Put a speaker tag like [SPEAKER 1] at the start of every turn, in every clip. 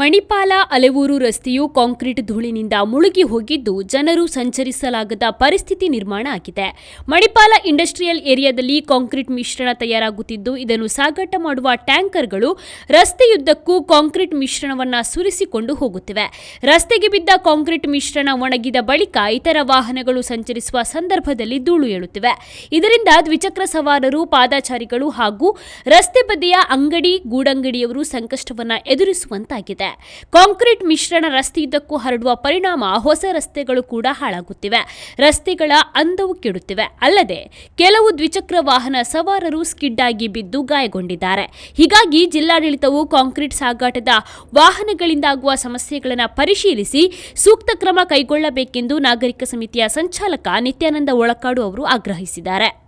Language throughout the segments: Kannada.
[SPEAKER 1] ಮಣಿಪಾಲ ಅಲೆವೂರು ರಸ್ತೆಯು ಕಾಂಕ್ರೀಟ್ ಧೂಳಿನಿಂದ ಮುಳುಗಿ ಹೋಗಿದ್ದು ಜನರು ಸಂಚರಿಸಲಾಗದ ಪರಿಸ್ಥಿತಿ ನಿರ್ಮಾಣ ಆಗಿದೆ. ಮಣಿಪಾಲ ಇಂಡಸ್ಟ್ರಿಯಲ್ ಏರಿಯಾದಲ್ಲಿ ಕಾಂಕ್ರೀಟ್ ಮಿಶ್ರಣ ತಯಾರಾಗುತ್ತಿದ್ದು, ಇದನ್ನು ಸಾಗಾಟ ಮಾಡುವ ಟ್ಯಾಂಕರ್ಗಳು ರಸ್ತೆಯುದ್ದಕ್ಕೂ ಕಾಂಕ್ರೀಟ್ ಮಿಶ್ರಣವನ್ನು ಸುರಿಸಿಕೊಂಡು ಹೋಗುತ್ತಿವೆ. ರಸ್ತೆಗೆ ಬಿದ್ದ ಕಾಂಕ್ರೀಟ್ ಮಿಶ್ರಣ ಒಣಗಿದ ಬಳಿಕ ಇತರ ವಾಹನಗಳು ಸಂಚರಿಸುವ ಸಂದರ್ಭದಲ್ಲಿ ಧೂಳು ಏಳುತ್ತಿವೆ. ಇದರಿಂದ ದ್ವಿಚಕ್ರ ಸವಾರರು, ಪಾದಾಚಾರಿಗಳು ಹಾಗೂ ರಸ್ತೆ ಬದಿಯ ಅಂಗಡಿ ಗೂಡಂಗಡಿಯವರು ಸಂಕಷ್ಟವನ್ನು ಎದುರಿಸುವಂತಾಗಿದೆ. ಕಾಂಕ್ರೀಟ್ ಮಿಶ್ರಣ ರಸ್ತೆಯುದ್ದಕ್ಕೂ ಹರಡುವ ಪರಿಣಾಮ ಹೊಸ ರಸ್ತೆಗಳು ಕೂಡ ಹಾಳಾಗುತ್ತಿವೆ. ರಸ್ತೆಗಳ ಅಂದವು ಕೆಡುತ್ತಿವೆ. ಅಲ್ಲದೆ ಕೆಲವು ದ್ವಿಚಕ್ರ ವಾಹನ ಸವಾರರು ಸ್ಕಿಡ್ ಆಗಿ ಬಿದ್ದು ಗಾಯಗೊಂಡಿದ್ದಾರೆ. ಹೀಗಾಗಿ ಜಿಲ್ಲಾಡಳಿತವು ಕಾಂಕ್ರೀಟ್ ಸಾಗಾಟದ ವಾಹನಗಳಿಂದಾಗುವ ಸಮಸ್ಯೆಗಳನ್ನು ಪರಿಶೀಲಿಸಿ ಸೂಕ್ತ ಕ್ರಮ ಕೈಗೊಳ್ಳಬೇಕೆಂದು ನಾಗರಿಕ ಸಮಿತಿಯ ಸಂಚಾಲಕ ನಿತ್ಯಾನಂದ ಒಳಕಾಡು ಅವರು ಆಗ್ರಹಿಸಿದ್ದಾರೆ.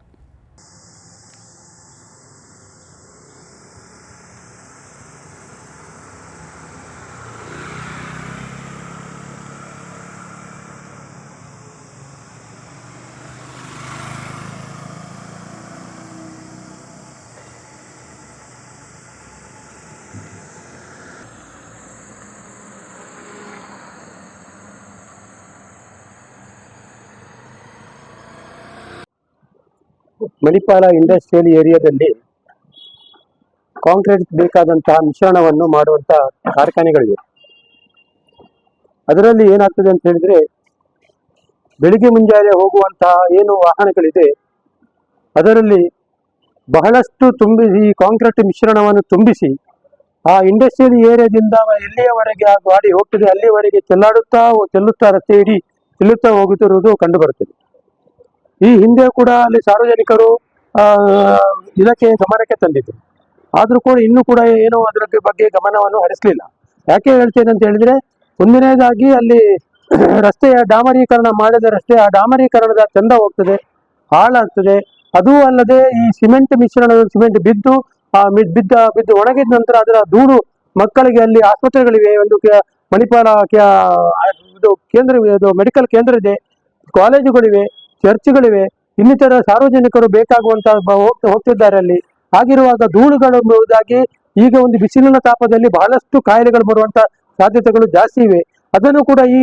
[SPEAKER 2] ಮಣಿಪಾಲ ಇಂಡಸ್ಟ್ರಿಯಲ್ ಏರಿಯಾದಲ್ಲಿ ಕಾಂಕ್ರೀಟ್ ಬೇಕಾದಂತಹ ಮಿಶ್ರಣವನ್ನು ಮಾಡುವಂತಹ ಕಾರ್ಖಾನೆಗಳಿವೆ. ಅದರಲ್ಲಿ ಏನಾಗ್ತದೆ ಅಂತ ಹೇಳಿದ್ರೆ, ಬೆಳಿಗ್ಗೆ ಮುಂಜಾನೆ ಹೋಗುವಂತಹ ಏನು ವಾಹನಗಳಿದೆ, ಅದರಲ್ಲಿ ಬಹಳಷ್ಟು ತುಂಬಿಸಿ ಕಾಂಕ್ರೀಟ್ ಮಿಶ್ರಣವನ್ನು ತುಂಬಿಸಿ ಆ ಇಂಡಸ್ಟ್ರಿಯಲ್ ಏರಿಯಾದಿಂದ ಎಲ್ಲಿಯವರೆಗೆ ಆ ಗಾಡಿ ಹೋಗ್ತದೆ ಅಲ್ಲಿಯವರೆಗೆ ಚೆಲ್ಲಾಡುತ್ತಾ, ಚೆಲ್ಲುತ್ತಾ ರಸ್ತೆ ಇಡೀ ಚೆಲ್ಲುತ್ತಾ ಹೋಗುತ್ತಿರುವುದು ಕಂಡು ಬರುತ್ತದೆ ಈ ಹಿಂದೆ ಕೂಡ ಅಲ್ಲಿ ಸಾರ್ವಜನಿಕರು ಇದಕ್ಕೆ ಗಮನಕ್ಕೆ ತಂದಿದ್ರು. ಆದ್ರೂ ಕೂಡ ಇನ್ನೂ ಕೂಡ ಏನೋ ಅದರ ಬಗ್ಗೆ ಗಮನವನ್ನು ಹರಿಸಲಿಲ್ಲ. ಯಾಕೆ ಹೇಳ್ತೇನೆ ಅಂತ ಹೇಳಿದ್ರೆ, ಒಂದನೇದಾಗಿ ಅಲ್ಲಿ ರಸ್ತೆಯ ಡಾಮರೀಕರಣ ಮಾಡಿದ ರಸ್ತೆ, ಆ ಡಾಮರೀಕರಣದ ಚಂದ ಹೋಗ್ತದೆ, ಹಾಳಾಗ್ತದೆ. ಅದೂ ಅಲ್ಲದೆ ಈ ಸಿಮೆಂಟ್ ಮಿಶ್ರಣದ ಸಿಮೆಂಟ್ ಬಿದ್ದು, ಆ ಬಿದ್ದ, ಬಿದ್ದು ಒಣಗಿದ ನಂತರ ಅದರ ಧೂಳು ಮಕ್ಕಳಿಗೆ ಅಲ್ಲಿ ಆಸ್ಪತ್ರೆಗಳಿವೆ ಒಂದು ಮಣಿಪಾಲ ಇದು ಕೇಂದ್ರ ಮೆಡಿಕಲ್ ಕೇಂದ್ರ ಇದೆ, ಕಾಲೇಜುಗಳಿವೆ. ಚರ್ಚ್ಗಳಿವೆ, ಇನ್ನಿತರ ಸಾರ್ವಜನಿಕರು ಬೇಕಾಗುವಂತ ಹೋಗ್ತಿದ್ದಾರೆ ಅಲ್ಲಿ ಆಗಿರುವಾಗ ಧೂಳುಗಳು ಎಂಬುದಾಗಿ ಈಗ ಒಂದು ಬಿಸಿಲಿನ ತಾಪದಲ್ಲಿ ಬಹಳಷ್ಟು ಕಾಯಿಲೆಗಳು ಬರುವಂತ ಸಾಧ್ಯತೆಗಳು ಜಾಸ್ತಿ ಇವೆ. ಅದನ್ನು ಕೂಡ ಈ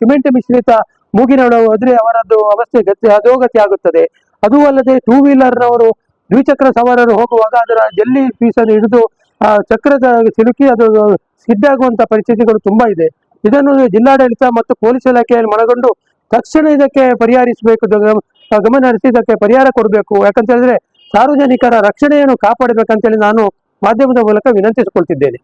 [SPEAKER 2] ಸಿಮೆಂಟ್ ಮಿಶ್ರಿತ ಮೂಗಿನ ಹೋದ್ರೆ ಅವರದ್ದು ಅವಸ್ಥೆ ಗತಿ, ಅಧೋಗತಿ ಆಗುತ್ತದೆ. ಅದು ಅಲ್ಲದೆ ಟೂ ವೀಲರ್ನವರು ದ್ವಿಚಕ್ರ ಸವಾರರು ಹೋಗುವಾಗ ಅದರ ಜಲ್ಲಿ ಪೀಸನ್ನು ಹಿಡಿದು, ಆ ಚಕ್ರದ ಸಿಲುಕಿ ಅದು ಸಿಡ್ಡಾಗುವಂತ ಪರಿಸ್ಥಿತಿಗಳು ತುಂಬಾ ಇದೆ. ಇದನ್ನು ಜಿಲ್ಲಾಡಳಿತ ಮತ್ತು ಪೊಲೀಸ್ ಇಲಾಖೆಯಲ್ಲಿ ಮನಗೊಂಡು ತಕ್ಷಣ ಇದಕ್ಕೆ ಪರಿಹರಿಸಬೇಕು ಗಮನ ಹರಿಸಿ ಇದಕ್ಕೆ ಪರಿಹಾರ ಕೊಡಬೇಕು. ಯಾಕಂತ ಹೇಳಿದ್ರೆ ಸಾರ್ವಜನಿಕರ ರಕ್ಷಣೆಯನ್ನು ಕಾಪಾಡಬೇಕಂತೇಳಿ ನಾನು ಮಾಧ್ಯಮದ ಮೂಲಕ ವಿನಂತಿಸಿಕೊಳ್ತಿದ್ದೇನೆ.